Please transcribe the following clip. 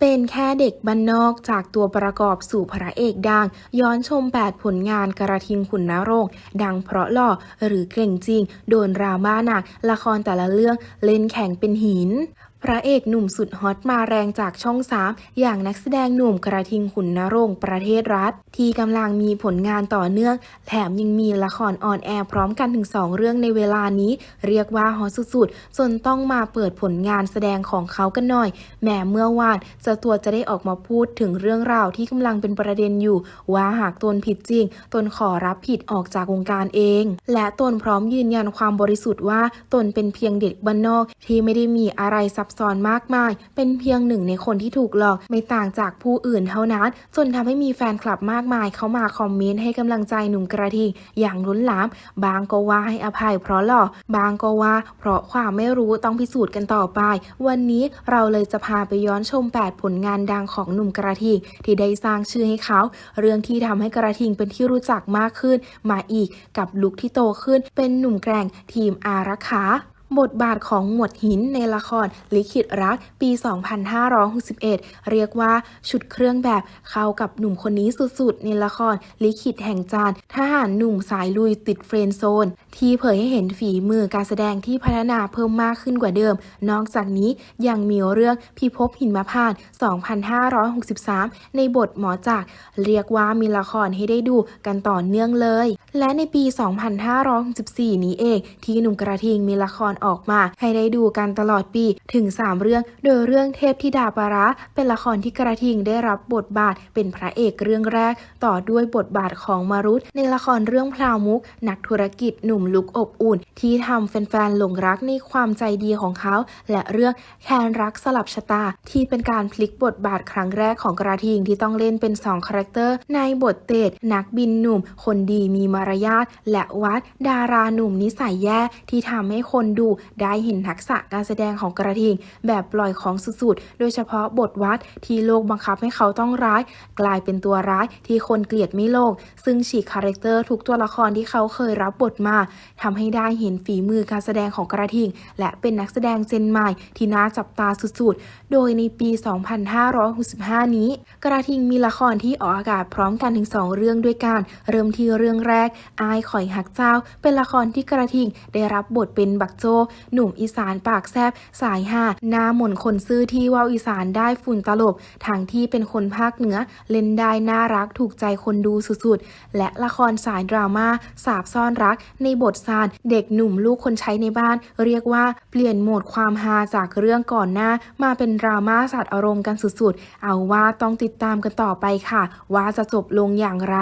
เป็นแค่เด็กบ้านนอกจากตัวประกอบสู่พระเอกดัง ย้อนชม 8 ผลงานกระทิงขุนนรงดังเพราะหล่อหรือเก่งจริง โดนราม่าหนัก ละครแต่ละเรื่องเล่นแข่งเป็นหินพระเอกหนุ่มสุดฮอตมาแรงจากช่อง 3 อย่างนักแสดงหนุ่มกระทิงขุนนรงค์ประเทศรัฐ ที่กำลังมีผลงานต่อเนื่อง แถมยังมีละครออนแอร์พร้อมกันถึง 2 เรื่องในเวลานี้ เรียกว่าฮอตสุดๆ จนต้องมาเปิดผลงานแสดงของเขากันหน่อยแหมเมื่อวานเจ้าตัวจะได้ออกมาพูดถึงเรื่องราวที่กำลังเป็นประเด็นอยู่ ว่าหากตนผิดจริง ตนขอรับผิดออกจากวงการเอง และตนพร้อมยืนยันความบริสุทธิ์ว่าตนเป็นเพียงเด็กบ้านนอกที่ไม่ได้มีอะไรซับซ้อนมากมาย เป็นเพียงหนึ่งในคนที่ถูกหลอกไม่ต่างจากผู้อื่นเท่านั้น จนทำให้มีแฟนคลับมากมายเข้ามาคอมเมนต์ให้กำลังใจหนุ่มกระทิงอย่างล้นหลาม บางก็ว่าให้อภัยเพราะหล่อบางก็ว่า เพราะความไม่รู้ต้องพิสูจน์กันต่อไป วันนี้เราเลยจะพาไปย้อนชม 8 ผลงานดังของหนุ่มกระทิงที่ได้สร้างชื่อให้เขา เรื่องที่ทำให้กระทิงเป็นที่รู้จักมากขึ้น มาอีกกับลุคที่โตขึ้นเป็นหนุ่มแกร่งทีมอารักขา บทบาทของหมวดหินในละครลิขิตรักปี 2561 เรียกว่าชุดเครื่องแบบเข้ากับหนุ่มคนนี้สุดๆ ในละครลิขิตแห่งจานทหารหนุ่มสายลุยติดเฟรนโซน ที่เผยให้เห็นฝีมือการแสดงที่พัฒนาเพิ่มมากขึ้นกว่าเดิม นอกจากนี้ยังมีเรื่องพิภพหินมะพาน 2563 ในบทหมอจาก เรียกว่ามีละครให้ได้ดูกันต่อเนื่องเลย และในปี 2564 นี้เอง ที่หนุ่มกระทิงมีละครออกมา ให้ได้ดูกันตลอดปีถึง 3 เรื่อง โดยเรื่องเทพธิดาปาระ เป็นละครที่กระทิงได้รับบทบาทเป็นพระเอกเรื่องแรก ต่อด้วยบทบาทของมารุตในละครเรื่องพลาวมุก นักธุรกิจหนุ่มลุกอบอุ่น ที่ทำแฟนๆหลงรักในความใจดีของเขา และเรื่องแคนรักสลับชะตา ที่เป็นการพลิกบทบาทครั้งแรกของกระทิงที่ต้องเล่นเป็น2คาแรคเตอร์ในบทเตดนักบินหนุ่ม คนดีมีมารยาทและวัดดาราหนุ่มนิสัยแย่ที่ทำให้คนดูได้เห็นทักษะการแสดงของกระทิง แบบปล่อยของสุดๆ โดยเฉพาะบทวัดที่โลกบังคับให้เขาต้องร้าย กลายเป็นตัวร้ายที่คนเกลียดไม่โลก ซึ่งฉีกคาแรคเตอร์ทุกตัวละครที่เขาเคยรับบทมาทำให้ได้เห็นฝีมือการแสดงของกระทิง และเป็นนักแสดงเจนใหม่ที่น่าจับตาสุดๆ โดยในปี 2565 นี้ กระทิงมีละครที่ออกอากาศพร้อมกันถึง 2 เรื่องด้วยกัน เริ่มที่เรื่องแรกอายข่อยหักเจ้า เป็นละครที่กระทิงได้รับบทเป็นบักโจ หนุ่มอีสานปากแซบสายห้าหน้าหม่นคนซื่อที่ว่าอีสานได้ฝุ่นตลบทางที่เป็นคนภาคเหนือ เล่นได้น่ารักถูกใจคนดูสุดๆ และละครสายดราม่าสาบซ่อนรัก ในบทซานเด็กหนุ่มลูกคนใช้ในบ้าน เรียกว่าเปลี่ยนโหมดความฮาจากเรื่องก่อนหน้า มาเป็นดราม่าสาดอารมณ์กันสุดๆ เอาว่าต้องติดตามกันต่อไปค่ะ ว่าจะจบลงอย่างไร